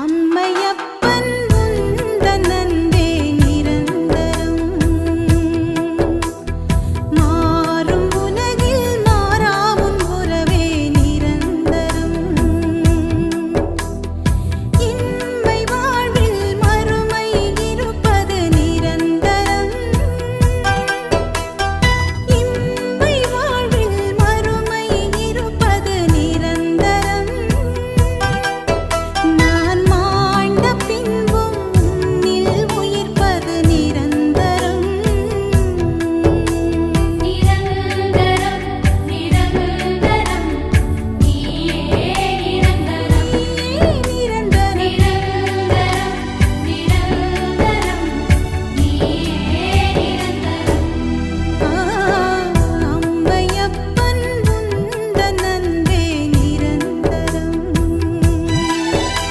அம்மையப்ப